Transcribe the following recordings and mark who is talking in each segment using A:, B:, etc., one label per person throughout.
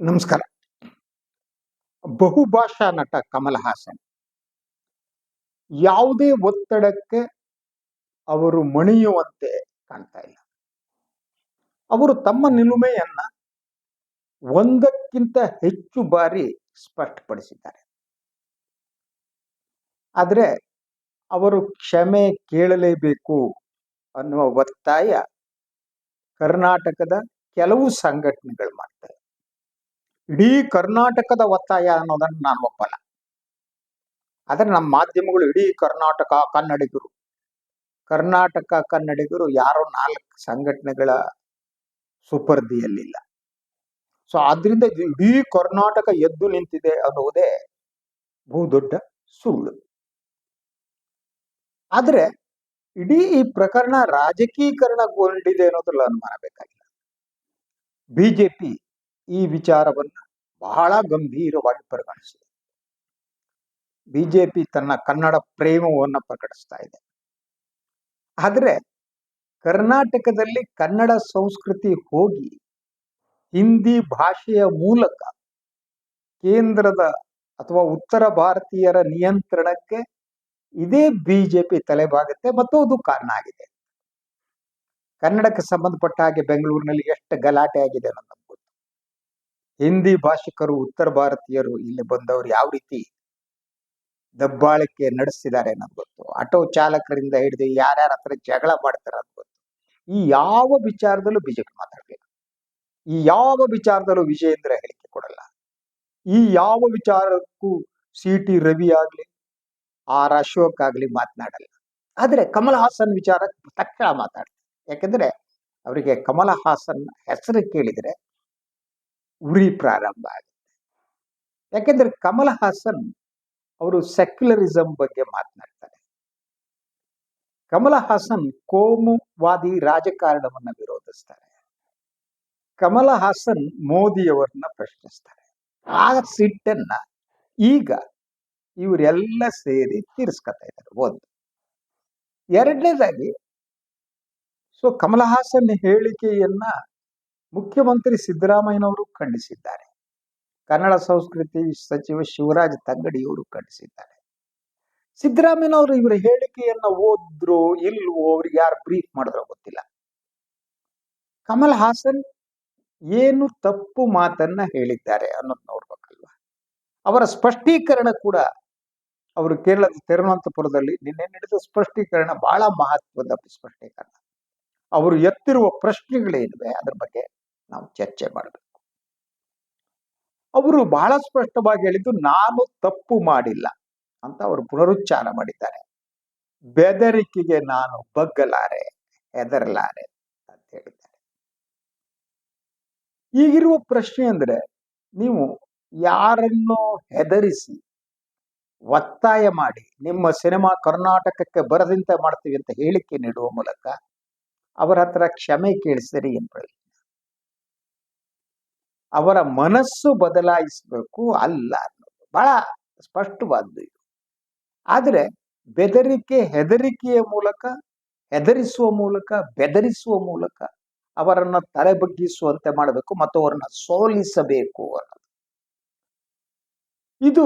A: ನಮಸ್ಕಾರ. ಬಹುಭಾಷಾ ನಟ ಕಮಲ್ ಹಾಸನ್. ಯಾವುದೇ ಒತ್ತಡಕ್ಕೆ ಅವರು ಮಣಿಯುವಂತೆ ಕಾಣ್ತಾ ಇಲ್ಲ. ಅವರು ತಮ್ಮ ನಿಲುಮೆಯನ್ನ ಒಂದಕ್ಕಿಂತ ಹೆಚ್ಚು ಬಾರಿ ಸ್ಪಷ್ಟಪಡಿಸಿದ್ದಾರೆ. ಆದರೆ ಅವರು ಕ್ಷಮೆ ಕೇಳಲೇಬೇಕು ಅನ್ನುವ ಒತ್ತಾಯ ಕರ್ನಾಟಕದ ಕೆಲವು ಸಂಘಟನೆಗಳು ಮಾಡ್ತಾರೆ ಇಡೀ ಕರ್ನಾಟಕದ ಒತ್ತಾಯ ಅನ್ನೋದನ್ನು ನಾನು ಒಪ್ಪಲ್ಲ. ಆದರೆ ನಮ್ಮ ಮಾಧ್ಯಮಗಳು ಇಡೀ ಕರ್ನಾಟಕ ಕನ್ನಡಿಗರು. ಕರ್ನಾಟಕ ಕನ್ನಡಿಗರು ಯಾರೋ ನಾಲ್ಕು ಸಂಘಟನೆಗಳ ಸುಪರ್ದಿಯಲ್ಲಿಲ್ಲ ಸೊ ಆದ್ರಿಂದ ಇಡೀ ಕರ್ನಾಟಕ ಎದ್ದು ನಿಂತಿದೆ ಅನ್ನುವುದೇ ಬಹುದೊಡ್ಡ ಸುಳ್ಳು. ಆದ್ರೆ ಇಡೀ ಈ ಪ್ರಕರಣ ರಾಜಕೀಕರಣಗೊಂಡಿದೆ ಅನ್ನೋದ್ರಲ್ಲಿ ಅನುಮಾನ ಬೇಕಾಗಿಲ್ಲ ಬಿಜೆಪಿ ಈ ವಿಚಾರವನ್ನ ಬಹಳ ಗಂಭೀರವಾಗಿ ಪರಿಗಣಿಸಿದೆ. ಬಿಜೆಪಿ ತನ್ನ ಕನ್ನಡ ಪ್ರೇಮವನ್ನು ಪ್ರಕಟಿಸ್ತಾ ಇದೆ. ಆದರೆ ಕರ್ನಾಟಕದಲ್ಲಿ ಕನ್ನಡ ಸಂಸ್ಕೃತಿ ಹೋಗಿ ಹಿಂದಿ ಭಾಷೆಯ ಮೂಲಕ ಕೇಂದ್ರದ ಅಥವಾ ಉತ್ತರ ಭಾರತೀಯರ ನಿಯಂತ್ರಣಕ್ಕೆ ಇದೇ ಬಿಜೆಪಿ ತಲೆಬಾಗುತ್ತೆ ಮತ್ತು ಅದು ಕಾರಣ ಆಗಿದೆ. ಕನ್ನಡಕ್ಕೆ ಸಂಬಂಧಪಟ್ಟ ಹಾಗೆ ಬೆಂಗಳೂರಿನಲ್ಲಿ ಎಷ್ಟು ಗಲಾಟೆ ಆಗಿದೆ ಗೊತ್ತು ಹಿಂದಿ ಭಾಷಿಕರು, ಉತ್ತರ ಭಾರತೀಯರು ಇಲ್ಲಿ ಬಂದವರು ಯಾವ ರೀತಿ ದಬ್ಬಾಳಿಕೆ ನಡೆಸ್ತಿದ್ದಾರೆ ಅನ್ನೋದು ಗೊತ್ತು. ಆಟೋ ಚಾಲಕರಿಂದ ಹಿಡಿದು ಯಾರ್ಯಾರ ಹತ್ರ ಜಗಳ ಮಾಡ್ತಾರೆ ಅನ್ನೋದು ಗೊತ್ತು. ಈ ಯಾವ ವಿಚಾರದಲ್ಲೂ ಬಿಜೆಪಿ ಮಾತಾಡಬೇಕು. ಈ ಯಾವ ವಿಚಾರದಲ್ಲೂ ವಿಜಯೇಂದ್ರ ಹೇಳಿಕೆ ಕೊಡಲ್ಲ. ಈ ಯಾವ ವಿಚಾರಕ್ಕೂ ಸಿ ಟಿ ರವಿ ಆಗ್ಲಿ, ಆರ್ ಅಶೋಕ್ ಆಗ್ಲಿ ಮಾತನಾಡಲ್ಲ. ಆದ್ರೆ ಕಮಲ್ ಹಾಸನ್ ವಿಚಾರ ತಕ್ಷಣ ಮಾತಾಡ್ತಾರೆ. ಯಾಕಂದ್ರೆ ಅವರಿಗೆ ಕಮಲ ಹಾಸನ್ ಹೆಸರು ಕೇಳಿದ್ರೆ ಉರಿ ಪ್ರಾರಂಭ ಆಗುತ್ತೆ. ಯಾಕೆಂದ್ರೆ ಕಮಲ್ ಹಾಸನ್ ಅವರು ಸೆಕ್ಯುಲರಿಸಂ ಬಗ್ಗೆ ಮಾತನಾಡ್ತಾರೆ. ಕಮಲ ಹಾಸನ್ ಕೋಮುವಾದಿ ರಾಜಕಾರಣವನ್ನು ವಿರೋಧಿಸ್ತಾರೆ. ಕಮಲ ಹಾಸನ್ ಮೋದಿಯವರನ್ನ ಪ್ರಶ್ನಿಸ್ತಾರೆ. ಆ ಸಿಟ್ಟನ್ನ ಈಗ ಇವರೆಲ್ಲ ಸೇರಿ ತೀರಿಸ್ಕೊತಾ ಇದ್ದಾರೆ ಒಂದು. ಎರಡನೇದಾಗಿ ಸೊ ಕಮಲ ಹಾಸನ್ ಹೇಳಿಕೆಯನ್ನ ಮುಖ್ಯಮಂತ್ರಿ ಸಿದ್ದರಾಮಯ್ಯನವರು ಖಂಡಿಸಿದ್ದಾರೆ. ಕನ್ನಡ ಸಂಸ್ಕೃತಿ ಸಚಿವ ಶಿವರಾಜ್ ತಂಗಡಿಯವರು ಖಂಡಿಸಿದ್ದಾರೆ. ಸಿದ್ದರಾಮಯ್ಯನವರು ಇವರ ಹೇಳಿಕೆಯನ್ನ ಓದ್ರು ಇಲ್ವೋ ಅವ್ರಿಗೆ ಯಾರು ಬ್ರೀಫ್ ಮಾಡಿದ್ರೋ ಗೊತ್ತಿಲ್ಲ. ಕಮಲ್ ಹಾಸನ್ ಏನು ತಪ್ಪು ಮಾತನ್ನ ಹೇಳಿದ್ದಾರೆ ಅನ್ನೋದು ನೋಡ್ಬೇಕಲ್ವಾ? ಅವರ ಸ್ಪಷ್ಟೀಕರಣ ಕೂಡ ಅವರು ಕೇರಳದ ತಿರುವನಂತಪುರದಲ್ಲಿ ನಿನ್ನೆ ನಡೆದ ಸ್ಪಷ್ಟೀಕರಣ ಬಹಳ ಮಹತ್ವದ ಸ್ಪಷ್ಟೀಕರಣ. ಅವರು ಎತ್ತಿರುವ ಪ್ರಶ್ನೆಗಳೇನಿವೆ ಅದ್ರ ಬಗ್ಗೆ ನಾವು ಚರ್ಚೆ ಮಾಡಬೇಕು. ಅವರು ಬಹಳ ಸ್ಪಷ್ಟವಾಗಿ ಹೇಳಿದ್ದು, ನಾನು ತಪ್ಪು ಮಾಡಿಲ್ಲ ಅಂತ ಅವರು ಪುನರುಚ್ಚಾರ ಮಾಡಿದ್ದಾರೆ. ಬೆದರಿಕೆಗೆ ನಾನು ಬಗ್ಗಲಾರೆ, ಹೆದರಲಾರೆ ಅಂತ ಹೇಳಿದ್ದಾರೆ. ಈಗಿರುವ ಪ್ರಶ್ನೆ ಅಂದ್ರೆ ನೀವು ಯಾರನ್ನು ಹೆದರಿಸಿ ಒತ್ತಾಯ ಮಾಡಿ, ನಿಮ್ಮ ಸಿನಿಮಾ ಕರ್ನಾಟಕಕ್ಕೆ ಬರದಿಂತ ಮಾಡ್ತೀವಿ ಅಂತ ಹೇಳಿಕೆ ನೀಡುವ ಮೂಲಕ ಅವರ ಹತ್ರ ಕ್ಷಮೆ ಕೇಳಿಸಿದರೆ ಏನ್ ಅವರ ಮನಸ್ಸು ಬದಲಾಯಿಸಬೇಕು ಅಲ್ಲ ಅನ್ನೋದು. ಬಹಳ ಸ್ಪಷ್ಟವಾದ್ದು ಇದು. ಆದರೆ ಬೆದರಿಕೆ ಹೆದರಿಕೆಯ ಮೂಲಕ, ಹೆದರಿಸುವ ಮೂಲಕ, ಬೆದರಿಸುವ ಮೂಲಕ ಅವರನ್ನು ತಲೆ ಬಗ್ಗಿಸುವಂತೆ ಮಾಡಬೇಕು ಮತ್ತು ಅವರನ್ನ ಸೋಲಿಸಬೇಕು ಅನ್ನೋದು. ಇದು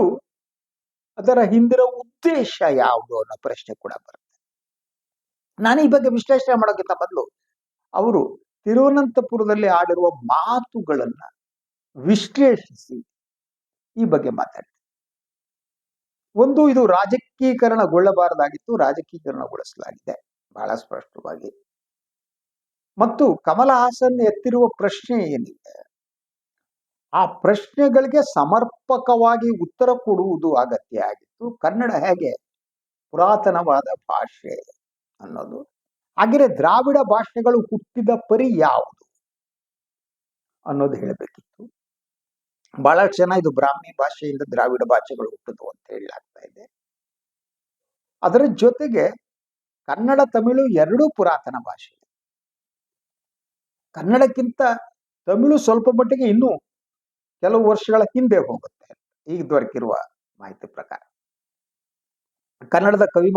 A: ಅದರ ಹಿಂದಿನ ಉದ್ದೇಶ ಯಾವುದು ಅನ್ನೋ ಪ್ರಶ್ನೆ ಕೂಡ ಬರುತ್ತೆ. ನಾನು ಈ ಬಗ್ಗೆ ವಿಶ್ಲೇಷಣೆ ಮಾಡೋಕ್ಕಿಂತ ಮೊದಲು, ಅವರು ತಿರುವನಂತಪುರದಲ್ಲಿ ಆಡಿರುವ ಮಾತುಗಳನ್ನ ವಿಶ್ಲೇಷಿಸಿ ಈ ಬಗ್ಗೆ ಮಾತಾಡಿ. ಒಂದು ಇದು ರಾಜಕೀಕರಣಗೊಳ್ಳಬಾರದಾಗಿತ್ತು, ರಾಜಕೀಕರಣಗೊಳಿಸಲಾಗಿದೆ, ಬಹಳ ಸ್ಪಷ್ಟವಾಗಿ. ಮತ್ತು ಕಮಲ ಹಾಸನ್ ಎತ್ತಿರುವ ಪ್ರಶ್ನೆ ಏನಿದೆ? ಆ ಪ್ರಶ್ನೆಗಳಿಗೆ ಸಮರ್ಪಕವಾಗಿ ಉತ್ತರ ಕೊಡುವುದು ಅಗತ್ಯ ಆಗಿತ್ತು. ಕನ್ನಡ ಹೇಗೆ ಪುರಾತನವಾದ ಭಾಷೆ ಅನ್ನೋದು. ಹಾಗೆಯೇ ದ್ರಾವಿಡ ಭಾಷೆಗಳು ಹುಟ್ಟಿದ ಪರಿ ಯಾವುದು ಅನ್ನೋದು ಹೇಳಬೇಕಿತ್ತು. ಬಹಳ ಜನ ಇದು ಬ್ರಾಹ್ಮಿ ಭಾಷೆಯಿಂದ ದ್ರಾವಿಡ ಭಾಷೆಗಳು ಹುಟ್ಟಿದ್ವು ಅಂತ ಹೇಳಲಾಗ್ತಾ ಇದೆ. ಅದರ ಜೊತೆಗೆ ಕನ್ನಡ, ತಮಿಳು ಎರಡೂ ಪುರಾತನ ಭಾಷೆ. ಕನ್ನಡಕ್ಕಿಂತ ತಮಿಳು ಸ್ವಲ್ಪ ಮಟ್ಟಿಗೆ ಇನ್ನೂ ಕೆಲವು ವರ್ಷಗಳ ಹಿಂದೆ ಹೋಗುತ್ತೆ ಈಗ ದೊರಕಿರುವ ಮಾಹಿತಿ ಪ್ರಕಾರ. ಕನ್ನಡದ ಕವಿ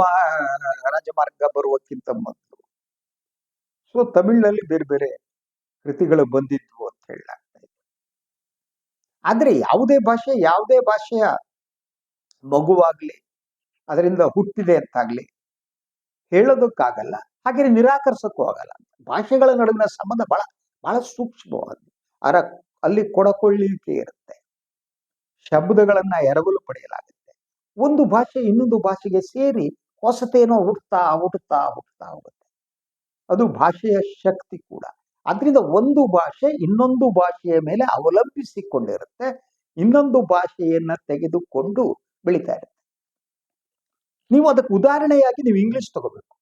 A: ರಾಜಮಾರ್ಗ ಬರುವಕ್ಕಿಂತ ಮೊದಲು. ಸೊ ತಮಿಳಿನಲ್ಲಿ ಬೇರೆ ಬೇರೆ ಕೃತಿಗಳು ಬಂದಿದ್ವು ಅಂತ ಹೇಳಲಾಗ್ತಾ ಇದೆ ಆದ್ರೆ ಯಾವುದೇ ಭಾಷೆ ಯಾವುದೇ ಭಾಷೆಯ ಮಗುವಾಗ್ಲಿ, ಅದರಿಂದ ಹುಟ್ಟಿದೆ ಅಂತಾಗ್ಲಿ ಹೇಳೋದಕ್ಕಾಗಲ್ಲ. ಹಾಗೆ ನಿರಾಕರಿಸಕ್ಕೂ ಆಗಲ್ಲ. ಭಾಷೆಗಳ ನಡುವಿನ ಸಂಬಂಧ ಬಹಳ ಬಹಳ ಸೂಕ್ಷ್ಮವಾದ್ದು. ಅರ, ಅಲ್ಲಿ ಕೊಡಕೊಳ್ಳಿಕೆ ಇರುತ್ತೆ. ಶಬ್ದಗಳನ್ನ ಎರವಲು ಪಡೆಯಲಾಗುತ್ತೆ. ಒಂದು ಭಾಷೆ ಇನ್ನೊಂದು ಭಾಷೆಗೆ ಸೇರಿ ಹೊಸತೇನೋ ಹುಟ್ಟುತ್ತಾ ಹುಟ್ಟುತ್ತಾ ಹುಟ್ಟುತ್ತಾ ಹೋಗುತ್ತೆ. ಅದು ಭಾಷೆಯ ಶಕ್ತಿ ಕೂಡ. ಅದರಿಂದ ಒಂದು ಭಾಷೆ ಇನ್ನೊಂದು ಭಾಷೆಯ ಮೇಲೆ ಅವಲಂಬಿಸಿಕೊಂಡಿರುತ್ತೆ. ಇನ್ನೊಂದು ಭಾಷೆಯನ್ನ ತೆಗೆದುಕೊಂಡು ಬೆಳೀತಾ ಇರುತ್ತೆ ನೀವು ಅದಕ್ಕೆ ಉದಾಹರಣೆಯಾಗಿ ನೀವು ಇಂಗ್ಲಿಷ್ ತಗೋಬೇಕು.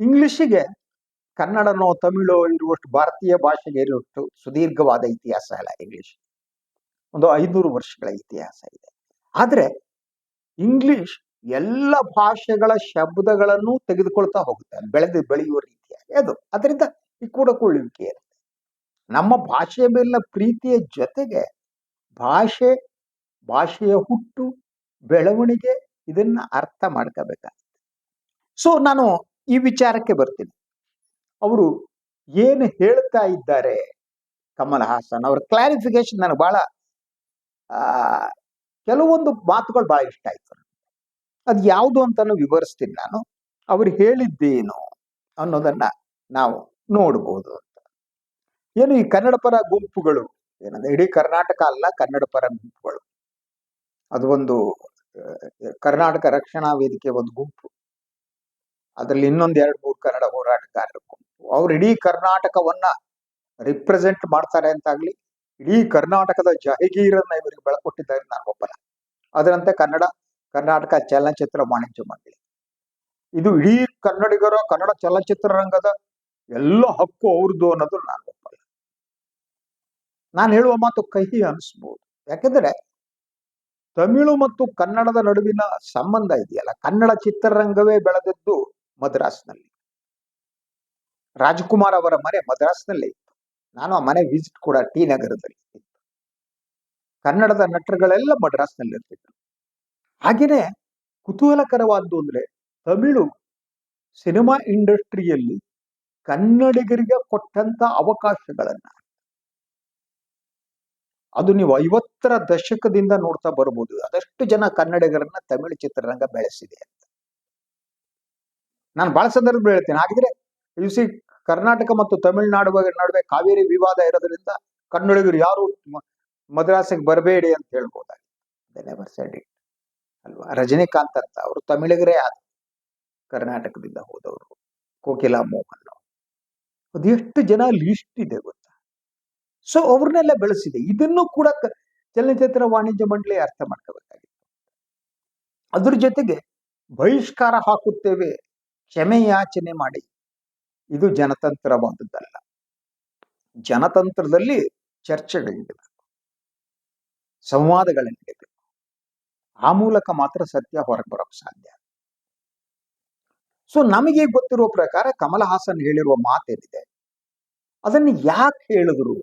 A: ಇಂಗ್ಲಿಷಿಗೆ ಕನ್ನಡನೋ ತಮಿಳೋ ಇರುವಷ್ಟು ಭಾರತೀಯ ಭಾಷೆಗೆ ಇರುವಷ್ಟು ಸುದೀರ್ಘವಾದ ಇತಿಹಾಸ ಅಲ್ಲ ಇಂಗ್ಲಿಷ್ ಒಂದು ಐನೂರು ವರ್ಷಗಳ ಇತಿಹಾಸ ಇದೆ. ಆದ್ರೆ ಇಂಗ್ಲಿಷ್ ಎಲ್ಲ ಭಾಷೆಗಳ ಶಬ್ದಗಳನ್ನು ತೆಗೆದುಕೊಳ್ತಾ ಹೋಗುತ್ತೆ. ಬೆಳೆದು ಬೆಳೆಯುವ ರೀತಿಯಾಗಿ ಅದು. ಅದರಿಂದ ಈ ಕೂಡಕೊಳ್ಳುವಿಕೆ ಇರುತ್ತೆ ನಮ್ಮ ಭಾಷೆಯ ಮೇಲಿನ ಪ್ರೀತಿಯ ಜೊತೆಗೆ ಭಾಷೆ, ಭಾಷೆಯ ಹುಟ್ಟು, ಬೆಳವಣಿಗೆ ಇದನ್ನ ಅರ್ಥ ಮಾಡ್ಕೋಬೇಕಾಗುತ್ತೆ ಸೊ ನಾನು ಈ ವಿಚಾರಕ್ಕೆ ಬರ್ತೀನಿ. ಅವರು ಏನು ಹೇಳ್ತಾ ಇದ್ದಾರೆ? ಕಮಲ್ ಹಾಸನ್ ಅವ್ರ ಕ್ಲಾರಿಫಿಕೇಶನ್ ನನಗೆ ಬಹಳ ಕೆಲವೊಂದು ಮಾತುಗಳು ಬಹಳ ಇಷ್ಟ ಆಯ್ತು ಅದು ಯಾವುದು ಅಂತಾನು ವಿವರಿಸ್ತೀನಿ ನಾನು. ಅವ್ರು ಹೇಳಿದ್ದೇನು ಅನ್ನೋದನ್ನ ನಾವು ನೋಡ್ಬೋದು ಅಂತ. ಏನು ಈ ಕನ್ನಡ ಪರ ಗುಂಪುಗಳು, ಏನಂದ್ರೆ ಇಡೀ ಕರ್ನಾಟಕ ಅಲ್ಲ, ಕನ್ನಡ ಪರ ಗುಂಪುಗಳು. ಅದು ಒಂದು ಕರ್ನಾಟಕ ರಕ್ಷಣಾ ವೇದಿಕೆ ಒಂದು ಗುಂಪು. ಅದರಲ್ಲಿ ಇನ್ನೊಂದು ಎರಡು, ಮೂರು ಕನ್ನಡ ಹೋರಾಟಗಾರರ ಗುಂಪು. ಅವ್ರು ಇಡೀ ಕರ್ನಾಟಕವನ್ನ ರಿಪ್ರೆಸೆಂಟ್ ಮಾಡ್ತಾರೆ ಅಂತಾಗ್ಲಿ, ಇಡೀ ಕರ್ನಾಟಕದ ಜಹಗೀರನ್ನ ಇವರಿಗೆ ಬೆಳಕೊಟ್ಟಿದ್ದಾರೆ ನಾನು ಒಬ್ಬನ. ಅದರಂತೆ ಕನ್ನಡ, ಕರ್ನಾಟಕ ಚಲನಚಿತ್ರ ವಾಣಿಜ್ಯ ಮಂಡಳಿ. ಇದು ಇಡೀ ಕನ್ನಡಿಗರ, ಕನ್ನಡ ಚಲನಚಿತ್ರ ರಂಗದ ಎಲ್ಲ ಹಕ್ಕು ಅವ್ರದ್ದು ಅನ್ನೋದು ನಾನು ಒಪ್ಪಲ್ಲ. ನಾನು ಹೇಳುವ ಮಾತು ಕಹಿ ಅನಿಸ್ಬೋದು. ಯಾಕೆಂದ್ರೆ ತಮಿಳು ಮತ್ತು ಕನ್ನಡದ ನಡುವಿನ ಸಂಬಂಧ ಇದೆಯಲ್ಲ, ಕನ್ನಡ ಚಿತ್ರರಂಗವೇ ಬೆಳೆದದ್ದು ಮದ್ರಾಸ್ನಲ್ಲಿ. ರಾಜ್ಕುಮಾರ್ ಅವರ ಮನೆ ಮದ್ರಾಸ್ನಲ್ಲಿ ಇತ್ತು. ನಾನು ಆ ಮನೆ ವಿಸಿಟ್ ಕೂಡ ಟಿ ನಗರದಲ್ಲಿ ಇತ್ತು. ಕನ್ನಡದ ನಟರುಗಳೆಲ್ಲ ಮದ್ರಾಸ್ನಲ್ಲಿ ಇರ್ತಿದ್ರು. ಹಾಗೇನೆ ಕುತೂಹಲಕರವಾದ್ದು ಅಂದ್ರೆ ತಮಿಳು ಸಿನಿಮಾ ಇಂಡಸ್ಟ್ರಿಯಲ್ಲಿ ಕನ್ನಡಿಗರಿಗೆ ಕೊಟ್ಟಂತ ಅವಕಾಶಗಳನ್ನ. ಅದು ನೀವು ಐವತ್ತರ ದಶಕದಿಂದ ನೋಡ್ತಾ ಬರ್ಬೋದು. ಅದಷ್ಟು ಜನ ಕನ್ನಡಿಗರನ್ನ ತಮಿಳು ಚಿತ್ರರಂಗ ಬೆಳೆಸಿದೆ ಅಂತ. ನಾನು ಬಹಳ ಸಂದರ್ಭ ಹೇಳ್ತೇನೆ. ಹಾಗಿದ್ರೆ ಯು ಸಿ ಕರ್ನಾಟಕ ಮತ್ತು ತಮಿಳುನಾಡು ನಡುವೆ ಕಾವೇರಿ ವಿವಾದ ಇರೋದ್ರಿಂದ ಕನ್ನಡಿಗರು ಯಾರು ಮದ್ರಾಸಿಗೆ ಬರಬೇಡಿ ಅಂತ ಹೇಳ್ಬೋದಾಗಿ. ಅಲ್ವಾ? ರಜನಿಕಾಂತ್ ಅಂತ ಅವರು ತಮಿಳಿಗರೇ ಆದ ಕರ್ನಾಟಕದಿಂದ ಹೋದವರು. ಕೋಕಿಲಾ ಮೋಹನ್. ಅದು ಎಷ್ಟು ಜನ ಲಿಸ್ಟ್ ಇದೆ ಗೊತ್ತಾ? ಸೊ ಅವ್ರನ್ನೆಲ್ಲ ಬೆಳೆಸಿದೆ. ಇದನ್ನು ಕೂಡ ಚಲನಚಿತ್ರ ವಾಣಿಜ್ಯ ಮಂಡಳಿ ಅರ್ಥ ಮಾಡ್ಕೋಬೇಕಾಗಿತ್ತು. ಅದ್ರ ಜೊತೆಗೆ ಬಹಿಷ್ಕಾರ ಹಾಕುತ್ತೇವೆ, ಕ್ಷಮೆ ಯಾಚನೆ ಮಾಡಿ. ಇದು ಜನತಂತ್ರವಾದದ್ದಲ್ಲ. ಜನತಂತ್ರದಲ್ಲಿ ಚರ್ಚೆಗಳು ನಡೀಬೇಕು ಸಂವಾದಗಳು ಆ ಮೂಲಕ ಮಾತ್ರ ಸತ್ಯ ಹೊರಗೆ ಬರೋಕ್ಕೆ ಸಾಧ್ಯ. ಸೊ ನಮಗೆ ಗೊತ್ತಿರುವ ಪ್ರಕಾರ ಕಮಲ ಹಾಸನ್ ಹೇಳಿರುವ ಮಾತೇನಿದೆ? ಅದನ್ನು ಯಾಕೆ ಹೇಳಿದ್ರು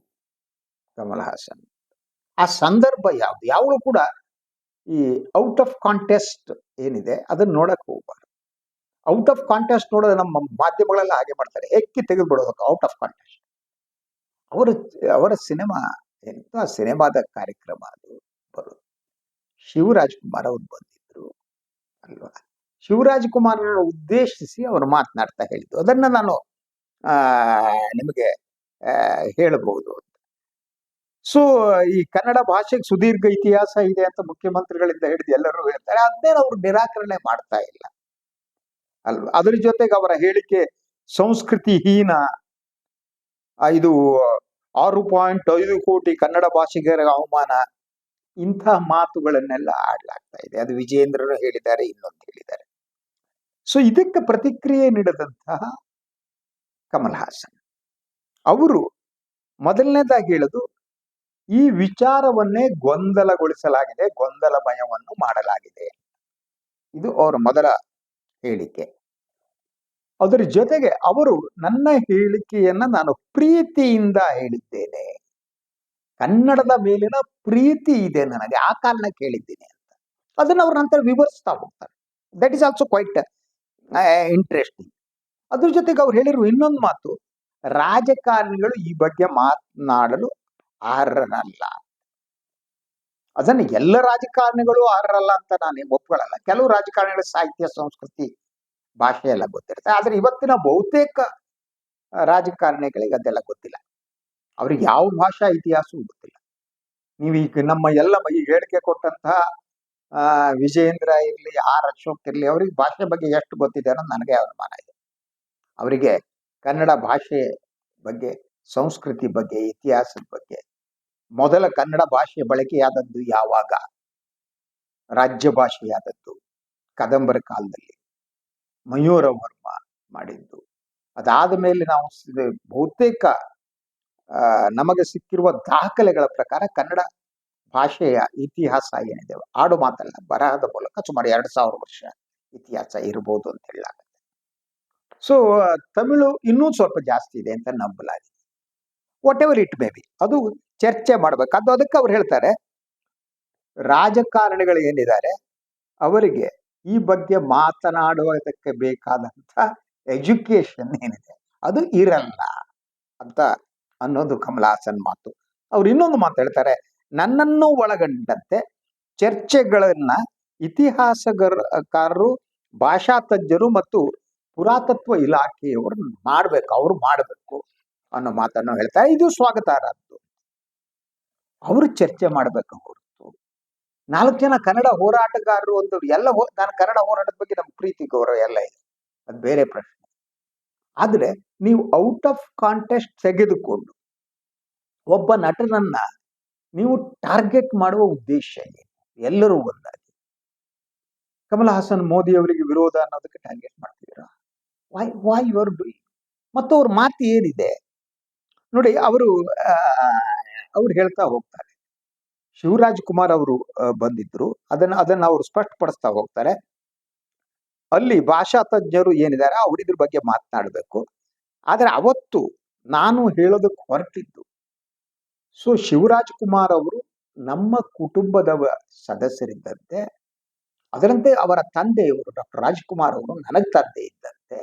A: ಕಮಲ ಹಾಸನ್ ಆ ಸಂದರ್ಭ ಯಾವ್ದು? ಯಾವಳು ಕೂಡ ಈ ಔಟ್ ಆಫ್ ಕಾಂಟೆಸ್ಟ್ ಏನಿದೆ, ಅದನ್ನ ನೋಡಕ್ ಹೋಗ್ಬಾರ್ದು. ಔಟ್ ಆಫ್ ಕಾಂಟೆಸ್ಟ್ ನೋಡೋದು ನಮ್ಮ ಮಾಧ್ಯಮಗಳೆಲ್ಲ ಹಾಗೆ ಮಾಡ್ತಾರೆ. ಹೆಕ್ಕಿ ತೆಗೆದು ಬಿಡೋದಕ್ಕೆ ಔಟ್ ಆಫ್ ಕಾಂಟೆಸ್ಟ್ ಅವರ ಅವರ ಸಿನಿಮಾ ಏನಿತ್ತು ಆ ಸಿನಿಮಾದ ಕಾರ್ಯಕ್ರಮ ಅದು ಬರೋದು. ಶಿವರಾಜ್ ಕುಮಾರ್ ಅವ್ರು ಬಂದಿದ್ರು ಅಲ್ವಾ? ಶಿವರಾಜ್ ಕುಮಾರನ ಉದ್ದೇಶಿಸಿ ಅವರು ಮಾತನಾಡ್ತಾ ಹೇಳಿದ್ದು. ಅದನ್ನ ನಾನು ನಿಮಗೆ ಹೇಳಬಹುದು ಹೇಳಬಹುದು ಸೊ, ಈ ಕನ್ನಡ ಭಾಷೆಗೆ ಸುದೀರ್ಘ ಇತಿಹಾಸ ಇದೆ ಅಂತ ಮುಖ್ಯಮಂತ್ರಿಗಳಿಂದ ಹಿಡಿದು ಎಲ್ಲರೂ ಹೇಳ್ತಾರೆ. ಅದನ್ನೇ ಅವರು ನಿರಾಕರಣೆ ಮಾಡ್ತಾ ಇಲ್ಲ. ಅಲ್ವಾ? ಅದ್ರ ಜೊತೆಗೆ ಅವರ ಹೇಳಿಕೆ ಸಂಸ್ಕೃತಿ ಹೀನ ಇದು ಆರು ಪಾಯಿಂಟ್ ಐದು ಕೋಟಿ ಕನ್ನಡ ಭಾಷಿಗರ ಅವಮಾನ, ಇಂತಹ ಮಾತುಗಳನ್ನೆಲ್ಲ ಆಡ್ಲಾಗ್ತಾ ಇದೆ. ಅದು ವಿಜೇಂದ್ರರು ಹೇಳಿದ್ದಾರೆ, ಇನ್ನೊಂದು ಹೇಳಿದ್ದಾರೆ. ಸೊ ಇದಕ್ಕೆ ಪ್ರತಿಕ್ರಿಯೆ ನೀಡದಂತಹ ಕಮಲ್ ಹಾಸನ್ ಅವರು ಮೊದಲನೇದಾಗಿ ಹೇಳೋದು, ಈ ವಿಚಾರವನ್ನೇ ಗೊಂದಲಗೊಳಿಸಲಾಗಿದೆ, ಗೊಂದಲಮಯವನ್ನು ಮಾಡಲಾಗಿದೆ. ಇದು ಅವರ ಮೊದಲ ಹೇಳಿಕೆ. ಅದರ ಜೊತೆಗೆ ಅವರು ನನ್ನ ಹೇಳಿಕೆಯನ್ನ ನಾನು ಪ್ರೀತಿಯಿಂದ ಹೇಳಿದ್ದೇನೆ. ಕನ್ನಡದ ಮೇಲಿನ ಪ್ರೀತಿ ಇದೆ ನನಗೆ, ಆ ಕಾರಣ ಕೇಳಿದ್ದೀನಿ ಅಂತ. ಅದನ್ನ ಅವ್ರ ನಂತರ ವಿವರಿಸ್ತಾ ಹೋಗ್ತಾರೆ. That is also quite interesting ಅದ್ರ ಜೊತೆಗೆ ಅವ್ರು ಹೇಳಿರುವ ಇನ್ನೊಂದು ಮಾತು, ರಾಜಕಾರಣಿಗಳು ಈ ಬಗ್ಗೆ ಮಾತನಾಡಲು ಅರ್ಹರಲ್ಲ. ಅದನ್ನು ಎಲ್ಲ ರಾಜಕಾರಣಿಗಳು ಅರ್ಹರಲ್ಲ ಅಂತ ನಾನು ಒಪ್ಕೊಳ್ಳಲ್ಲ. ಕೆಲವು ರಾಜಕಾರಣಿಗಳ ಸಾಹಿತ್ಯ, ಸಂಸ್ಕೃತಿ, ಭಾಷೆ ಎಲ್ಲ ಗೊತ್ತಿರುತ್ತೆ. ಆದರೆ ಇವತ್ತಿನ ಬಹುತೇಕ ರಾಜಕಾರಣಿಗಳಿಗೆ ಅದೆಲ್ಲ ಗೊತ್ತಿಲ್ಲ. ಅವ್ರಿಗೆ ಯಾವ ಭಾಷಾ ಇತಿಹಾಸವೂ ಗೊತ್ತಿಲ್ಲ. ನೀವು ಈಗ ನಮ್ಮ ಎಲ್ಲ ಈ ಹೇಳಿಕೆ ಕೊಟ್ಟಂತಹ ಆ, ವಿಜಯೇಂದ್ರ ಇರ್ಲಿ ಆರ್ ಅಶೋಕ್ ಇರ್ಲಿ ಅವ್ರಿಗೆ ಭಾಷೆ ಬಗ್ಗೆ ಎಷ್ಟು ಗೊತ್ತಿದೆ ಅನ್ನೋದು ನನಗೆ ಅನುಮಾನ ಇದೆ. ಅವರಿಗೆ ಕನ್ನಡ ಭಾಷೆ ಬಗ್ಗೆ ಸಂಸ್ಕೃತಿ ಬಗ್ಗೆ ಇತಿಹಾಸದ ಬಗ್ಗೆ ಮೊದಲ ಕನ್ನಡ ಭಾಷೆ ಬಳಕೆಯಾದದ್ದು ಯಾವಾಗ? ರಾಜ್ಯ ಭಾಷೆಯಾದದ್ದು ಕದಂಬರ ಕಾಲದಲ್ಲಿ ಮಯೂರ ವರ್ಮ ಮಾಡಿದ್ದು. ಅದಾದ ಮೇಲೆ ನಾವು ಬಹುತೇಕ ನಮಗೆ ಸಿಕ್ಕಿರುವ ದಾಖಲೆಗಳ ಪ್ರಕಾರ ಕನ್ನಡ ಭಾಷೆಯ ಇತಿಹಾಸ ಏನಿದೆ, ಆಡು ಮಾತಲ್ಲ ಬರಹದ ಮೂಲಕ ಸುಮಾರು ಎರಡು ಸಾವಿರ ವರ್ಷ ಇತಿಹಾಸ ಇರ್ಬೋದು ಅಂತ ಹೇಳಲಾಗುತ್ತೆ. ಸೊ ತಮಿಳು ಇನ್ನೂ ಸ್ವಲ್ಪ ಜಾಸ್ತಿ ಇದೆ ಅಂತ ನಂಬಲಾಗಿದೆ. Whatever it may be ಅದು ಚರ್ಚೆ ಮಾಡ್ಬೇಕು. ಅದು ಅದಕ್ಕೆ ಅವ್ರು ಹೇಳ್ತಾರೆ, ರಾಜಕಾರಣಿಗಳು ಏನಿದ್ದಾರೆ, ಅವರಿಗೆ ಈ ಬಗ್ಗೆ ಮಾತನಾಡುವುದಕ್ಕೆ ಬೇಕಾದಂತ ಎಜುಕೇಶನ್ ಏನಿದೆ, ಅದು ಇರಲ್ಲ ಅಂತ ಅನ್ನೋದು ಕಮಲಾಸನ್ ಮಾತು. ಅವ್ರು ಇನ್ನೊಂದು ಮಾತು ಹೇಳ್ತಾರೆ ನನ್ನನ್ನು ಒಳಗೊಂಡಂತೆ ಚರ್ಚೆಗಳನ್ನ ಇತಿಹಾಸಗಾರರು ಭಾಷಾ ತಜ್ಞರು ಮತ್ತು ಪುರಾತತ್ವ ಇಲಾಖೆಯವರು ಮಾಡ್ಬೇಕು, ಅವ್ರು ಮಾಡಬೇಕು ಅನ್ನೋ ಮಾತನ್ನು ಹೇಳ್ತಾ ಇದು ಸ್ವಾಗತಾರ್ಹದ್ದು ಅವರು ಚರ್ಚೆ ಮಾಡ್ಬೇಕು ಹೊರತು. ನಾಲ್ಕು ಜನ ಕನ್ನಡ ಹೋರಾಟಗಾರರು ಒಂದು ಎಲ್ಲ ನಾನು ಕನ್ನಡ ಹೋರಾಟದ ಬಗ್ಗೆ ನಮ್ಮ ಪ್ರೀತಿ, ಗೌರವ ಎಲ್ಲ ಇದೆ. ಅದು ಬೇರೆ ಪ್ರಶ್ನೆ. ಆದ್ರೆ ನೀವು ಔಟ್ ಆಫ್ ಕಾಂಟೆಸ್ಟ್ ತೆಗೆದುಕೊಂಡು ಒಬ್ಬ ನಟನನ್ನ ನೀವು ಟಾರ್ಗೆಟ್ ಮಾಡುವ ಉದ್ದೇಶ ಏನು? ಎಲ್ಲರೂ ಒಂದಾಗಿ. ಕಮಲ್ ಹಾಸನ್ ಮೋದಿ ಅವರಿಗೆ ವಿರೋಧ ಅನ್ನೋದಕ್ಕೆ ಟಾರ್ಗೆಟ್ ಮಾಡ್ತಿದ್ದೀರಾ? ವೈ ವೈ ಯುವರ್ ಡೂಯಿಂಗ್ ಮತ್ತು ಅವ್ರ ಮಾತು ಏನಿದೆ? ನೋಡಿ, ಅವರು ಅವ್ರು ಹೇಳ್ತಾ ಹೋಗ್ತಾರೆ. ಶಿವರಾಜ್ ಕುಮಾರ್ ಅವರು ಬಂದಿದ್ರು. ಅದನ್ನ ಅದನ್ನ ಅವರು ಸ್ಪಷ್ಟಪಡಿಸ್ತಾ ಹೋಗ್ತಾರೆ. ಅಲ್ಲಿ ಭಾಷಾ ತಜ್ಞರು ಏನಿದ್ದಾರೆ, ಅವ್ರು ಇದ್ರ ಬಗ್ಗೆ ಮಾತನಾಡಬೇಕು. ಆದರೆ ಅವತ್ತು ನಾನು ಹೇಳೋದಕ್ಕೆ ಹೊರಟಿದ್ದು ಸೊ ಶಿವರಾಜ್ ಕುಮಾರ್ ಅವರು ನಮ್ಮ ಕುಟುಂಬದ ಸದಸ್ಯರಿದ್ದಂತೆ, ಅದರಂತೆ ಅವರ ತಂದೆಯವರು ಡಾಕ್ಟರ್ ರಾಜ್ಕುಮಾರ್ ಅವರು ನನಗೆ ತಂದೆ ಇದ್ದಂತೆ,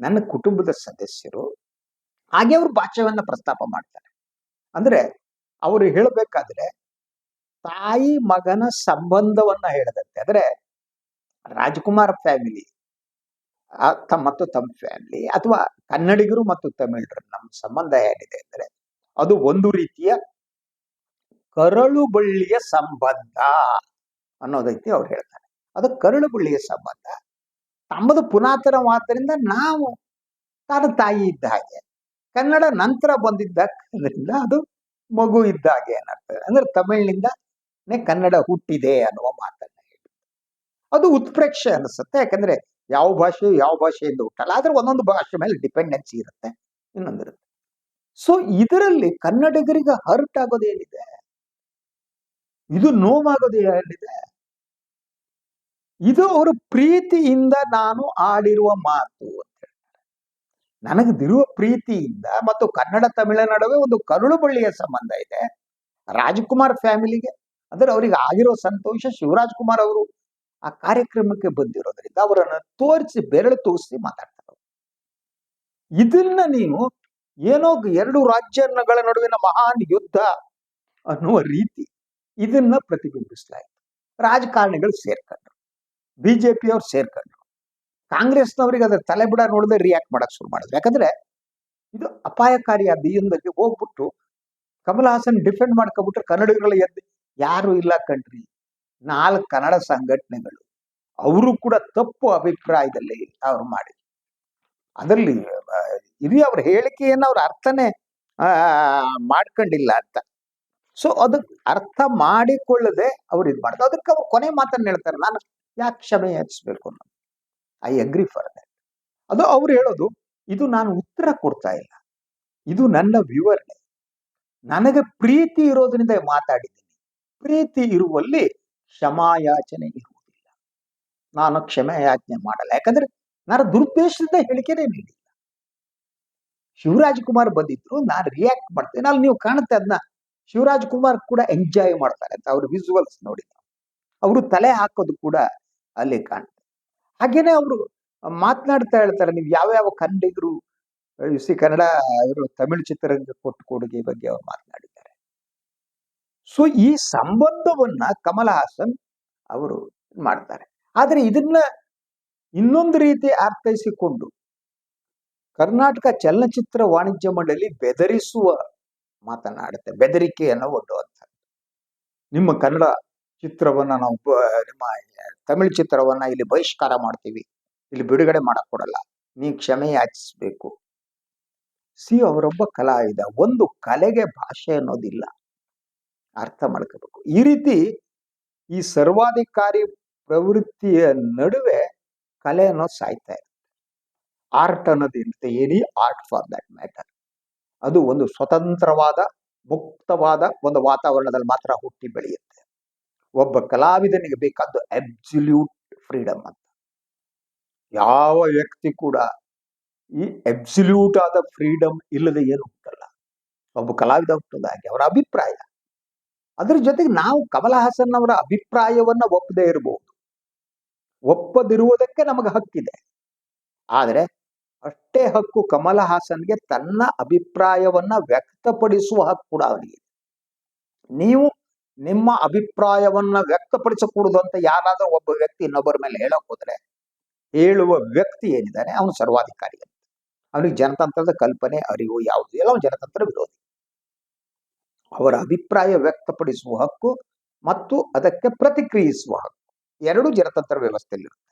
A: ನನ್ನ ಕುಟುಂಬದ ಸದಸ್ಯರು, ಹಾಗೆ ಅವರು ಭಾಷ್ಯವನ್ನ ಪ್ರಸ್ತಾಪ ಮಾಡ್ತಾರೆ. ಅಂದ್ರೆ ಅವರು ಹೇಳಬೇಕಾದ್ರೆ ತಾಯಿ ಮಗನ ಸಂಬಂಧವನ್ನ ಹೇಳದಂತೆ. ಅಂದ್ರೆ ರಾಜ್ಕುಮಾರ್ ಫ್ಯಾಮಿಲಿ ತಮ್ಮ ಮತ್ತು ತಮ್ಮ ಫ್ಯಾಮಿಲಿ ಅಥವಾ ಕನ್ನಡಿಗರು ಮತ್ತು ತಮಿಳರು, ನಮ್ಮ ಸಂಬಂಧ ಏನಿದೆ ಅಂದ್ರೆ ಅದು ಒಂದು ರೀತಿಯ ಕರಳು ಬಳ್ಳಿಯ ಸಂಬಂಧ ಅನ್ನೋದೈತಿ ಅವ್ರು ಹೇಳ್ತಾರೆ. ಅದು ಕರಳು ಬಳ್ಳಿಯ ಸಂಬಂಧ. ತಮ್ಮದು ಪುನಾತನವಾದ್ದರಿಂದ ನಾವು ತಾನು ತಾಯಿ ಇದ್ದ ಹಾಗೆ. ಕನ್ನಡ ನಂತರ ಬಂದಿದ್ದರಿಂದ ಅದು ಮಗು ಇದ್ದ ಹಾಗೆ ಅನ್ನರ್ತದೆ ಅಂದ್ರೆ ತಮಿಳಿನಿಂದನೇ ಕನ್ನಡ ಹುಟ್ಟಿದೆ ಅನ್ನುವ ಮಾತನ್ನ ಹೇಳಿ ಅದು ಉತ್ಪ್ರೇಕ್ಷೆ ಅನಿಸುತ್ತೆ. ಯಾಕಂದ್ರೆ ಯಾವ ಭಾಷೆಯು ಯಾವ ಭಾಷೆಯಿಂದ ಹುಟ್ಟಲ್ಲ. ಆದ್ರೆ ಒಂದೊಂದು ಭಾಷೆ ಮೇಲೆ ಡಿಪೆಂಡೆನ್ಸಿ ಇರುತ್ತೆ. ಇನ್ನೊಂದಿರುತ್ತೆ. ಸೊ ಇದರಲ್ಲಿ ಕನ್ನಡಿಗರಿಗೆ ಹರ್ಟ್ ಆಗೋದೇನಿದೆ? ಇದು ನೋವಾಗೋದು ಏನಿದೆ ಇದು ಅವರು ಪ್ರೀತಿಯಿಂದ ನಾನು ಆಡಿರುವ ಮಾತು ಅಂತ ಹೇಳ್ತಾರೆ. ನನಗದಿರುವ ಪ್ರೀತಿಯಿಂದ ಮತ್ತು ಕನ್ನಡ ತಮಿಳ ನಡುವೆ ಒಂದು ಕರುಳು ಬಳ್ಳಿಯ ಸಂಬಂಧ ಇದೆ. ರಾಜ್ಕುಮಾರ್ ಫ್ಯಾಮಿಲಿಗೆ, ಅಂದ್ರೆ ಅವರಿಗೆ ಆಗಿರೋ ಸಂತೋಷ ಶಿವರಾಜ್ ಕುಮಾರ್ ಅವರು ಆ ಕಾರ್ಯಕ್ರಮಕ್ಕೆ ಬಂದಿರೋದ್ರಿಂದ ಅವರನ್ನು ತೋರಿಸಿ, ಬೆರಳು ತೋರಿಸಿ ಮಾತಾಡ್ತಾರೆ ಇದನ್ನ ನೀವು ಏನೋ ಎರಡು ರಾಜ್ಯಗಳ ನಡುವಿನ ಮಹಾನ್ ಯುದ್ಧ ಅನ್ನುವ ರೀತಿ ಇದನ್ನ ಪ್ರತಿಬಿಂಬಿಸಲಾಯಿತು. ರಾಜಕಾರಣಿಗಳು ಸೇರ್ಕೊಂಡ್ರು. ಬಿಜೆಪಿ ಪಿಯವ್ರು ಸೇರ್ಕೊಂಡ್ರು. ಕಾಂಗ್ರೆಸ್ನವರಿಗೆ ಅದ್ರ ತಲೆಬಿಡ ನೋಡದೆ ರಿಯಾಕ್ಟ್ ಮಾಡಕ್ ಶುರು ಮಾಡಿದ್ರು. ಯಾಕಂದ್ರೆ ಇದು ಅಪಾಯಕಾರಿಯಾದ ಆ ಹೋಗ್ಬಿಟ್ಟು ಕಮಲ್ ಹಾಸನ್ ಡಿಫೆಂಡ್ ಮಾಡ್ಕೊಬಿಟ್ರೆ ಕನ್ನಡಿಗರ ಎದ್ದು, ಯಾರು ಇಲ್ಲ ಕಣ್ರಿ. ನಾಲ್ಕು ಕನ್ನಡ ಸಂಘಟನೆಗಳು. ಅವರು ಕೂಡ ತಪ್ಪು ಅಭಿಪ್ರಾಯದಲ್ಲಿ ಅವ್ರು ಮಾಡಿದ್ರು. ಅದರಲ್ಲಿ ಇಡೀ ಅವ್ರ ಹೇಳಿಕೆಯನ್ನ ಅವ್ರ ಅರ್ಥನೇ ಆ, ಮಾಡ್ಕೊಂಡಿಲ್ಲ ಅಂತ. ಸೊ ಅದಕ್ಕೆ ಅರ್ಥ ಮಾಡಿಕೊಳ್ಳದೆ ಅವ್ರು ಇದು ಮಾಡ್ತಾರೆ ಅದಕ್ಕೆ ಅವ್ರು ಕೊನೆ ಮಾತನ್ನ ಹೇಳ್ತಾರೆ ನಾನು ಯಾಕೆ ಕ್ಷಮೆ ಯಾಚಿಸ್ಬೇಕು ನಾನು ಐ ಅಗ್ರಿ ಫಾರ್ ದಟ್ ಅದು ಅವ್ರು ಹೇಳೋದು ಇದು ನಾನು ಉತ್ತರ ಕೊಡ್ತಾ ಇಲ್ಲ. ಇದು ನನ್ನ ವಿವರಣೆ. ನನಗೆ ಪ್ರೀತಿ ಇರೋದ್ರಿಂದ ಮಾತಾಡಿದ್ದೀನಿ. ಪ್ರೀತಿ ಇರುವಲ್ಲಿ ಕ್ಷಮಾಯಾಚನೆ ಇರುವುದಿಲ್ಲ. ನಾನು ಕ್ಷಮೆ ಮಾಡಲ್ಲ. ಯಾಕಂದ್ರೆ ನಾನು ದುರುದ್ದೇಶದಿಂದ ಹೇಳಿಕೆನೇ ನೀಡಿಲ್ಲ. ಶಿವರಾಜ್ ಕುಮಾರ್ ಬಂದಿದ್ರು, ನಾನು ರಿಯಾಕ್ಟ್ ಮಾಡ್ತೇನೆ. ಅಲ್ಲಿ ನೀವು ಕಾಣುತ್ತೆ ಅದನ್ನ ಶಿವರಾಜ್ ಕುಮಾರ್ ಕೂಡ ಎಂಜಾಯ್ ಮಾಡ್ತಾರೆ ಅಂತ ಅವ್ರ ವಿಜುವಲ್ಸ್ ನೋಡಿ. ಅವರು ತಲೆ ಹಾಕೋದು ಕೂಡ ಅಲ್ಲಿ ಕಾಣುತ್ತೆ. ಹಾಗೇನೆ ಅವರು ಮಾತನಾಡ್ತಾ ಹೇಳ್ತಾರೆ, ನೀವು ಯಾವ್ಯಾವ ಕನ್ನಡಿಗರು ಸಿ ಕನ್ನಡ ಇವರು ತಮಿಳು ಚಿತ್ರರಂಗ ಕೊಟ್ಟು ಕೊಡುಗೆ ಬಗ್ಗೆ ಅವ್ರು ಮಾತನಾಡಿದ್ದಾರೆ. ಸೊ ಈ ಸಂಬಂಧವನ್ನ ಕಮಲ್ ಹಾಸನ್ ಅವರು ಮಾಡ್ತಾರೆ. ಆದರೆ ಇದನ್ನ ಇನ್ನೊಂದು ರೀತಿ ಅರ್ಥೈಸಿಕೊಂಡು ಕರ್ನಾಟಕ ಚಲನಚಿತ್ರ ವಾಣಿಜ್ಯ ಮಂಡಳಿ ಬೆದರಿಸುವ ಮಾತನಾಡುತ್ತೆ. ಬೆದರಿಕೆಯನ್ನು ಒಡ್ಡುವಂಥದ್ದು. ನಿಮ್ಮ ಕನ್ನಡ ಚಿತ್ರವನ್ನ ನಾವು ನಿಮ್ಮ ತಮಿಳು ಚಿತ್ರವನ್ನ ಇಲ್ಲಿ ಬಹಿಷ್ಕಾರ ಮಾಡ್ತೀವಿ. ಇಲ್ಲಿ ಬಿಡುಗಡೆ ಮಾಡಕ್ ಕೊಡಲ್ಲ. ನೀ ಕ್ಷಮೆ ಯಾಚಿಸ್ಬೇಕು. ಸಿ ಅವರೊಬ್ಬ ಕಲಾವಿದ. ಒಂದು ಕಲೆಗೆ ಭಾಷೆ ಅನ್ನೋದಿಲ್ಲ. ಅರ್ಥ ಮಾಡ್ಕೋಬೇಕು. ಈ ರೀತಿ ಈ ಸರ್ವಾಧಿಕಾರಿ ಪ್ರವೃತ್ತಿಯ ನಡುವೆ ಕಲೆ ಅನ್ನೋದು ಸಾಯ್ತಾ ಆರ್ಟ್ ಅನ್ನೋದು ಇರುತ್ತೆ. ಏನಿ ಆರ್ಟ್ ಫಾರ್ ದ್ಯಾಟ್ ಮ್ಯಾಟರ್ ಅದು ಒಂದು ಸ್ವತಂತ್ರವಾದ, ಮುಕ್ತವಾದ ಒಂದು ವಾತಾವರಣದಲ್ಲಿ ಮಾತ್ರ ಹುಟ್ಟಿ ಬೆಳೆಯುತ್ತೆ. ಒಬ್ಬ ಕಲಾವಿದನಿಗೆ ಬೇಕಾದ್ದು ಅಬ್ಸಲ್ಯೂಟ್ ಫ್ರೀಡಮ್ ಅಂತ. ಯಾವ ವ್ಯಕ್ತಿ ಕೂಡ ಈ ಅಬ್ಸಲ್ಯೂಟ್ ಆದ ಫ್ರೀಡಮ್ ಇಲ್ಲದೆ ಏನು ಹುಟ್ಟಲ್ಲ ಒಬ್ಬ ಕಲಾವಿದ ಹುಟ್ಟೋದು ಅವರ ಅಭಿಪ್ರಾಯ. ಅದರ ಜೊತೆಗೆ ನಾವು ಕಮಲ ಹಾಸನ್ ಅವರ ಅಭಿಪ್ರಾಯವನ್ನ ಒಪ್ಪದೇ ಇರಬಹುದು ಒಪ್ಪದಿರುವುದಕ್ಕೆ ನಮಗೆ ಹಕ್ಕಿದೆ. ಆದರೆ ಅಷ್ಟೇ ಹಕ್ಕು ಕಮಲ ಹಾಸನ್ಗೆ ತನ್ನ ಅಭಿಪ್ರಾಯವನ್ನ ವ್ಯಕ್ತಪಡಿಸುವ ಹಕ್ಕು ಕೂಡ ಅವನಿಗೆ ನೀವು ನಿಮ್ಮ ಅಭಿಪ್ರಾಯವನ್ನ ವ್ಯಕ್ತಪಡಿಸಕೂಡದು ಅಂತ ಯಾರಾದ್ರೂ ಒಬ್ಬ ವ್ಯಕ್ತಿ ಇನ್ನೊಬ್ಬರ ಮೇಲೆ ಹೇಳಕ್ ಹೋದ್ರೆ ಹೇಳುವ ವ್ಯಕ್ತಿ ಏನಿದ್ದಾನೆ ಅವನು ಸರ್ವಾಧಿಕಾರಿ ಅಂತ. ಅವನಿಗೆ ಜನತಂತ್ರದ ಕಲ್ಪನೆ, ಅರಿವು ಯಾವುದು ಇಲ್ಲ, ಅವನು ಜನತಂತ್ರ ವಿರೋಧಿ. ಅವರ ಅಭಿಪ್ರಾಯ ವ್ಯಕ್ತಪಡಿಸುವ ಹಕ್ಕು ಮತ್ತು ಅದಕ್ಕೆ ಪ್ರತಿಕ್ರಿಯಿಸುವ ಹಕ್ಕು. ಎರಡು ಜನತಂತ್ರ ವ್ಯವಸ್ಥೆಯಲ್ಲಿರುತ್ತೆ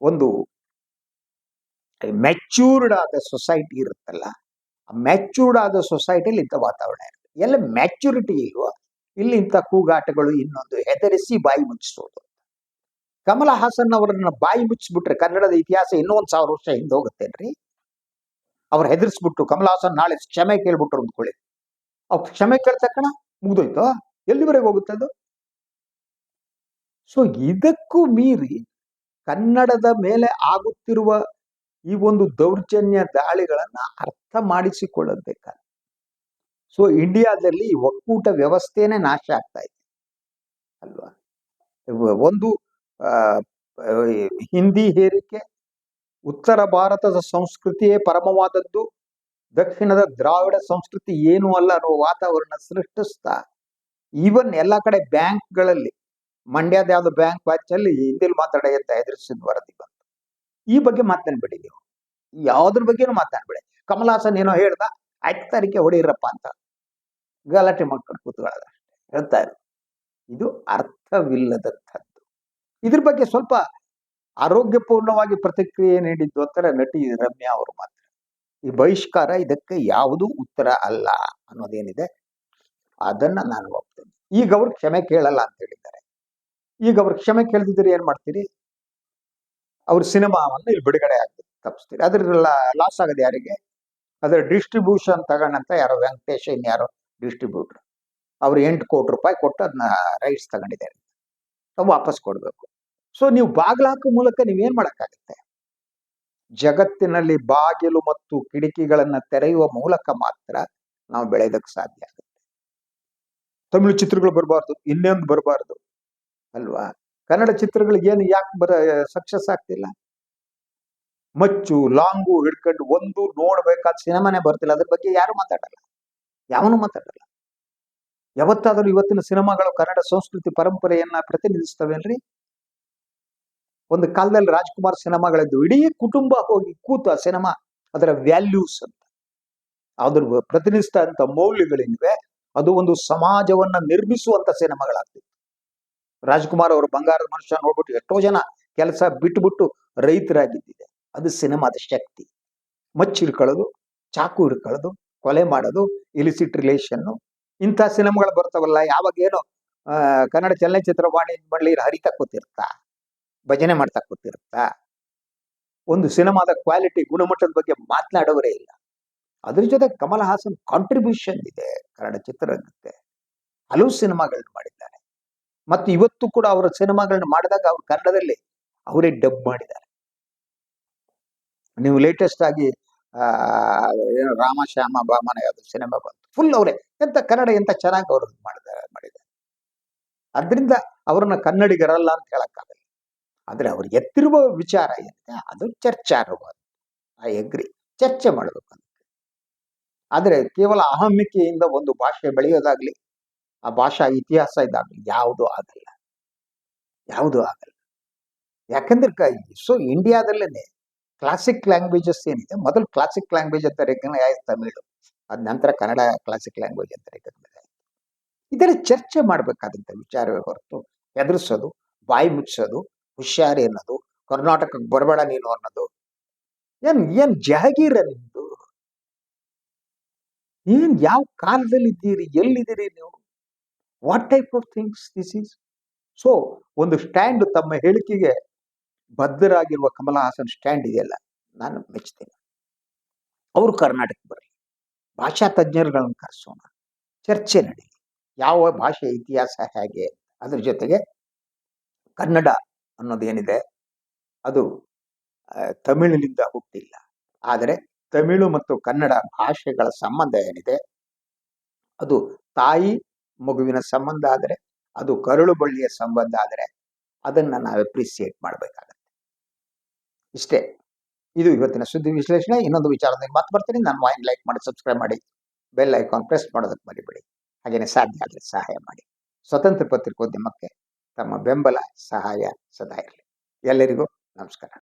A: ಒಂದು ಮೆಚ್ಯೂರ್ಡ್ ಆದ ಸೊಸೈಟಿ ಇರುತ್ತಲ್ಲ ಮೆಚ್ಯೂರ್ಡ್ ಆದ ಸೊಸೈಟಿಯಲ್ಲಿ ಇಂಥ ವಾತಾವರಣ ಇರುತ್ತೆ. ಎಲ್ಲ ಮ್ಯಾಚುರಿಟಿ ಇಲ್ವೋ ಇಲ್ಲಿ ಇಂಥ ಕೂಗಾಟಗಳು ಇನ್ನೊಂದು ಹೆದರಿಸಿ ಬಾಯಿ ಮುಚ್ಚಿಸೋದು. ಕಮಲ ಹಾಸನ್ ಅವರನ್ನ ಬಾಯಿ ಮುಚ್ಚಿಬಿಟ್ರೆ ಕನ್ನಡದ ಇತಿಹಾಸ ಇನ್ನೂ ಒಂದು ಸಾವಿರ ವರ್ಷ ಹಿಂದೆ ಹೋಗುತ್ತೇನ್ರಿ? ಅವ್ರು ಹೆದರಿಸ್ಬಿಟ್ಟು, ಕಮಲ ಹಾಸನ್ ನಾಳೆ ಕ್ಷಮೆ ಕೇಳ್ಬಿಟ್ರು ಅಂದ್ಕೊಳ್ಳಿ. ಅವ್ ಕ್ಷಮೆ ಕೇಳ್ತಕ್ಕಣ ಮುಗ್ದೋಯ್ತು. ಎಲ್ಲಿವರೆಗೆ ಹೋಗುತ್ತೆ ಅದು? ಸೊ ಇದಕ್ಕೂ ಮೀರಿ ಕನ್ನಡದ ಮೇಲೆ ಆಗುತ್ತಿರುವ ಈ ಒಂದು ದೌರ್ಜನ್ಯ ದಾಳಿಗಳನ್ನ ಅರ್ಥ ಮಾಡಿಸಿಕೊಳ್ಳಬೇಕಾದ ಸೊ ಇಂಡಿಯಾದಲ್ಲಿ ಒಕ್ಕೂಟ ವ್ಯವಸ್ಥೆನೇ ನಾಶ ಆಗ್ತಾ ಇದೆ. ಅಲ್ವಾ? ಒಂದು ಹಿಂದಿ ಹೇರಿಕೆ, ಉತ್ತರ ಭಾರತದ ಸಂಸ್ಕೃತಿಯೇ ಪರಮವಾದದ್ದು, ದಕ್ಷಿಣದ ದ್ರಾವಿಡ ಸಂಸ್ಕೃತಿ ಏನು ಅಲ್ಲ ಅನ್ನೋ ವಾತಾವರಣ ಸೃಷ್ಟಿಸ್ತಾ ಈವನ್ ಎಲ್ಲ ಕಡೆ ಬ್ಯಾಂಕ್ಗಳಲ್ಲಿ, ಮಂಡ್ಯದ ಯಾವ್ದು ಬ್ಯಾಂಕ್ ವಾಚಲ್ಲಿ ಹಿಂದಿಲ್ ಮಾತಾಡ ಅಂತ ಹೆದರಿಸಿದ ವರದಿ ಬಂತು. ಈ ಬಗ್ಗೆ ಮಾತನಾಡ್ಬೇಡಿ ನೀವು. ಯಾವ್ದ್ರ ಬಗ್ಗೆನೂ ಮಾತನಾಡ್ಬೇಡಿ. ಕಮಲಾಸನ್ ಏನೋ ಹೇಳ್ದ ಐದು ತಾರೀಕೆ ಹೊಡೀರಪ್ಪ ಅಂತ. ಗಲಾಟೆ ಮಾಡ್ಕೊಂಡು ಕೂತ್ಕೊಳ್ಳೋದು. ಹೇಳ್ತಾ ಇದ್ರು. ಇದು ಅರ್ಥವಿಲ್ಲದಂಥದ್ದು. ಇದ್ರ ಬಗ್ಗೆ ಸ್ವಲ್ಪ ಆರೋಗ್ಯಪೂರ್ಣವಾಗಿ ಪ್ರತಿಕ್ರಿಯೆ ನೀಡಿದ್ದು ಅಂತಾರೆ ನಟಿ ರಮ್ಯಾ ಅವರು ಮಾತ್ರ. ಈ ಬಹಿಷ್ಕಾರ ಇದಕ್ಕೆ ಯಾವುದು ಉತ್ತರ ಅಲ್ಲ ಅನ್ನೋದೇನಿದೆ, ಅದನ್ನ ನಾನು ಒಪ್ತೇನೆ. ಈಗ ಅವ್ರು ಕ್ಷಮೆ ಕೇಳಲ್ಲ ಅಂತ ಹೇಳಿದ್ದಾರೆ. ಈಗ ಅವ್ರು ಕ್ಷಮೆ ಕೇಳ್ದಿದ್ರೆ ಏನ್ ಮಾಡ್ತೀರಿ? ಅವ್ರ ಸಿನಿಮಾವನ್ನು ಇಲ್ಲಿ ಬಿಡುಗಡೆ ಆಗ್ತದೆ, ತಪ್ಪಿಸ್ತೀರಿ. ಅದ್ರ ಲಾಸ್ ಆಗೋದು ಯಾರಿಗೆ? ಅದರ ಡಿಸ್ಟ್ರಿಬ್ಯೂಷನ್ ತಗೊಂಡಂತ ಯಾರೋ ವೆಂಕಟೇಶ್ ಇನ್ಯಾರೋ ಡಿಸ್ಟ್ರಿಬ್ಯೂಟರ್ ಅವ್ರು ಎಂಟು ಕೋಟಿ ರೂಪಾಯಿ ಕೊಟ್ಟು ಅದನ್ನ ರೈಟ್ಸ್ ತಗೊಂಡಿದ್ದಾರೆ. ತಾವು ವಾಪಸ್ ಕೊಡಬೇಕು. ಸೊ ನೀವು ಬಾಗ್ಲಾಕೋ ಮೂಲಕ ನೀವೇನ್ ಮಾಡಕ್ಕಾಗತ್ತೆ? ಜಗತ್ತಿನಲ್ಲಿ ಬಾಗಿಲು ಮತ್ತು ಕಿಟಕಿಗಳನ್ನ ತೆರೆಯುವ ಮೂಲಕ ಮಾತ್ರ ನಾವು ಬೆಳೆಯೋದಕ್ಕೆ ಸಾಧ್ಯ ಆಗುತ್ತೆ. ತಮಿಳು ಚಿತ್ರಗಳು ಬರಬಾರ್ದು, ಇನ್ನೊಂದು ಬರಬಾರ್ದು, ಅಲ್ವಾ? ಕನ್ನಡ ಚಿತ್ರಗಳಿಗೆ ಏನು ಯಾಕೆ ಬರ ಸಕ್ಸಸ್ ಆಗ್ತಿಲ್ಲ? ಮಚ್ಚು, ಲಾಂಗು ಹಿಡ್ಕೊಂಡು ಒಂದು ನೋಡ್ಬೇಕಾದ ಸಿನಿಮಾನೇ ಬರ್ತಿಲ್ಲ. ಅದ್ರ ಬಗ್ಗೆ ಯಾರು ಮಾತಾಡಲ್ಲ. ಯಾವನು ಮಾತಾಡಲ್ಲ. ಯಾವತ್ತಾದರೂ ಇವತ್ತಿನ ಸಿನಿಮಾಗಳು ಕನ್ನಡ ಸಂಸ್ಕೃತಿ ಪರಂಪರೆಯನ್ನ ಪ್ರತಿನಿಧಿಸ್ತವೇನ್ರಿ? ಒಂದು ಕಾಲದಲ್ಲಿ ರಾಜ್ಕುಮಾರ್ ಸಿನಿಮಾಗಳಿದ್ದು ಇಡೀ ಕುಟುಂಬ ಹೋಗಿ ಕೂತು ಸಿನಿಮಾ, ಅದರ ವ್ಯಾಲ್ಯೂಸ್ ಅಂತ. ಅದ್ರ ಪ್ರತಿನಿಧಿಸ್ತಾ ಮೌಲ್ಯಗಳೇನಿವೆ ಅದು ಒಂದು ಸಮಾಜವನ್ನ ನಿರ್ಮಿಸುವಂತ ಸಿನಿಮಾಗಳಾಗ್ತಿತ್ತು. ರಾಜ್ಕುಮಾರ್ ಅವರು ಬಂಗಾರದ ಮನುಷ್ಯ ನೋಡ್ಬಿಟ್ಟು ಎಷ್ಟೋ ಜನ ಕೆಲಸ ಬಿಟ್ಟುಬಿಟ್ಟು ರೈತರಾಗಿದ್ದಿದೆ. ಅದು ಸಿನಿಮಾದ ಶಕ್ತಿ. ಮಚ್ಚು ಹಿಡ್ಕೊಳ್ಳೋದು ಚಾಕು ಹಿಡ್ಕೊಳ್ಳೋದು ಕೊಲೆ ಮಾಡೋದು, ಇಲಿಸಿಟ್ ರಿಲೇಷನ್ನು. ಇಂಥ ಸಿನಿಮಾಗಳು ಬರ್ತಾವಲ್ಲ ಯಾವಾಗ ಏನೋ ಕನ್ನಡ ಚಲನಚಿತ್ರ ವಾಣಿ ಹರಿತಾ ಕೂತಿರ್ತಾ, ಭಜನೆ ಮಾಡ್ತಾ ಕೂತಿರ್ತಾ, ಒಂದು ಸಿನಿಮಾದ ಕ್ವಾಲಿಟಿ, ಗುಣಮಟ್ಟದ ಬಗ್ಗೆ ಮಾತನಾಡೋರೇ ಇಲ್ಲ. ಅದ್ರ ಜೊತೆ ಕಮಲ್ ಹಾಸನ್ ಕಾಂಟ್ರಿಬ್ಯೂಷನ್ ಇದೆ ಕನ್ನಡ ಚಿತ್ರರಂಗಕ್ಕೆ. ಹಲವು ಸಿನಿಮಾಗಳನ್ನ ಮಾಡಿದ್ದಾರೆ. ಮತ್ತು ಇವತ್ತು ಕೂಡ ಅವರ ಸಿನಿಮಾಗಳನ್ನ ಮಾಡಿದಾಗ ಅವ್ರು ಕನ್ನಡದಲ್ಲಿ ಅವರೇ ಡಬ್ ಮಾಡಿದ್ದಾರೆ. ನೀವು ಲೇಟೆಸ್ಟ್ ಆಗಿ ಏನು ರಾಮ, ಶ್ಯಾಮ, ಬಾಮನ ಯಾವ್ದು ಸಿನಿಮಾ ಬಂತು. ಫುಲ್ ಅವರೇ. ಎಂತ ಕನ್ನಡ ಎಂತ ಚೆನ್ನಾಗಿ ಅವರು ಮಾಡಿದ್ದಾರೆ ಮಾಡಿದ್ದಾರೆ. ಅದರಿಂದ ಅವ್ರನ್ನ ಕನ್ನಡಿಗರಲ್ಲ ಅಂತ ಹೇಳಕ್ಕಾಗಲ್ಲ. ಆದ್ರೆ ಅವ್ರು ಎತ್ತಿರುವ ವಿಚಾರ ಏನಿದೆ ಅದು ಚರ್ಚಾರ್ಹವಾದ ಐ ಅಗ್ರಿ ಚರ್ಚೆ ಮಾಡಬೇಕು ಅಂತ. ಆದ್ರೆ ಕೇವಲ ಅಹಮಿಕೆಯಿಂದ ಒಂದು ಭಾಷೆ ಬೆಳೆಯೋದಾಗ್ಲಿ ಆ ಭಾಷಾ ಇತಿಹಾಸ ಇದಾಗಲಿ, ಯಾವುದೂ ಆಗಲ್ಲ. ಯಾವುದೂ ಆಗಲ್ಲ. ಯಾಕಂದ್ರೆ ಸೊ ಇಂಡಿಯಾದಲ್ಲೇ ಕ್ಲಾಸಿಕ್ ಲ್ಯಾಂಗ್ವೇಜಸ್ ಏನಿದೆ, ಮೊದಲು ಕ್ಲಾಸಿಕ್ ಲ್ಯಾಂಗ್ವೇಜ್ ಅಂತ ರೆಕಗ್ನೈಸ್ ತಮಿಳು, ಅದ ನಂತರ ಕನ್ನಡ ಕ್ಲಾಸಿಕ್ ಲ್ಯಾಂಗ್ವೇಜ್ ಅಂತ ರೇಖೆ ಇದರ ಚರ್ಚೆ ಮಾಡಬೇಕಾದಂಥ ವಿಚಾರವೇ ಹೊರತು ಎದುರಿಸೋದು, ಬಾಯಿ ಮುಚ್ಚೋದು ಹುಷಾರಿ ಅನ್ನೋದು, ಕರ್ನಾಟಕಕ್ಕೆ ಬರಬೇಡ ನೀನು ಅನ್ನೋದು. ಏನ್ ಏನ್ ಜಹಗೀರ ನಿಮ್ದು? ಏನ್, ಯಾವ ಕಾಲದಲ್ಲಿ ಇದ್ದೀರಿ ಎಲ್ಲಿದ್ದೀರಿ ನೀವು? What type of things this is so ಒಂದು ಸ್ಟ್ಯಾಂಡ್ ತಮ್ಮ ಹೇಳಿಕೆಗೆ ಬದ್ಧರಾಗಿರುವ ಕಮಲ ಹಾಸನ್ ಸ್ಟ್ಯಾಂಡ್ ಇದೆಯಲ್ಲ, ನಾನು ಮೆಚ್ಚುತ್ತೇನೆ ಅವರು ಕರ್ನಾಟಕಕ್ಕೆ ಬರಲಿ. ಭಾಷಾ ತಜ್ಞರುಗಳನ್ನು ಕರೆಸೋಣ. ಚರ್ಚೆ ನಡೀಲಿ. ಯಾವ ಭಾಷೆ ಇತಿಹಾಸ ಹೇಗೆ, ಅದ್ರ ಜೊತೆಗೆ ಕನ್ನಡ ಅನ್ನೋದೇನಿದೆ, ಅದು ತಮಿಳಿನಿಂದ ಹುಟ್ಟಿಲ್ಲ. ಆದರೆ ತಮಿಳು ಮತ್ತು ಕನ್ನಡ ಭಾಷೆಗಳ ಸಂಬಂಧ ಏನಿದೆ, ಅದು ತಾಯಿ ಮಗುವಿನ ಸಂಬಂಧ ಆದರೆ, ಅದು ಕರುಳು ಬಳ್ಳಿಯ ಸಂಬಂಧ ಆದರೆ ಅದನ್ನ ನಾವು ಅಪ್ರಿಸಿಯೇಟ್ ಮಾಡಬೇಕಾಗತ್ತೆ. ಇಷ್ಟೇ. ಇದು ಇವತ್ತಿನ ಸುದ್ದಿ ವಿಶ್ಲೇಷಣೆ. ಇನ್ನೊಂದು ವಿಚಾರದಲ್ಲಿ ಮಾತು ಬರ್ತೀನಿ. ನಾನು ವಾಯಿನ್ ಲೈಕ್ ಮಾಡಿ ಸಬ್ಸ್ಕ್ರೈಬ್ ಮಾಡಿ ಬೆಲ್ ಐಕಾನ್ ಪ್ರೆಸ್ ಮಾಡೋದಕ್ಕೆ ಮರಿಬೇಡಿ. ಹಾಗೇನೆ ಸಾಧ್ಯ ಆದರೆ ಸಹಾಯ ಮಾಡಿ. ಸ್ವತಂತ್ರ ಪತ್ರಿಕೋದ್ಯಮಕ್ಕೆ ತಮ್ಮ ಬೆಂಬಲ, ಸಹಾಯ ಸದಾ ಇರಲಿ. ಎಲ್ಲರಿಗೂ ನಮಸ್ಕಾರ.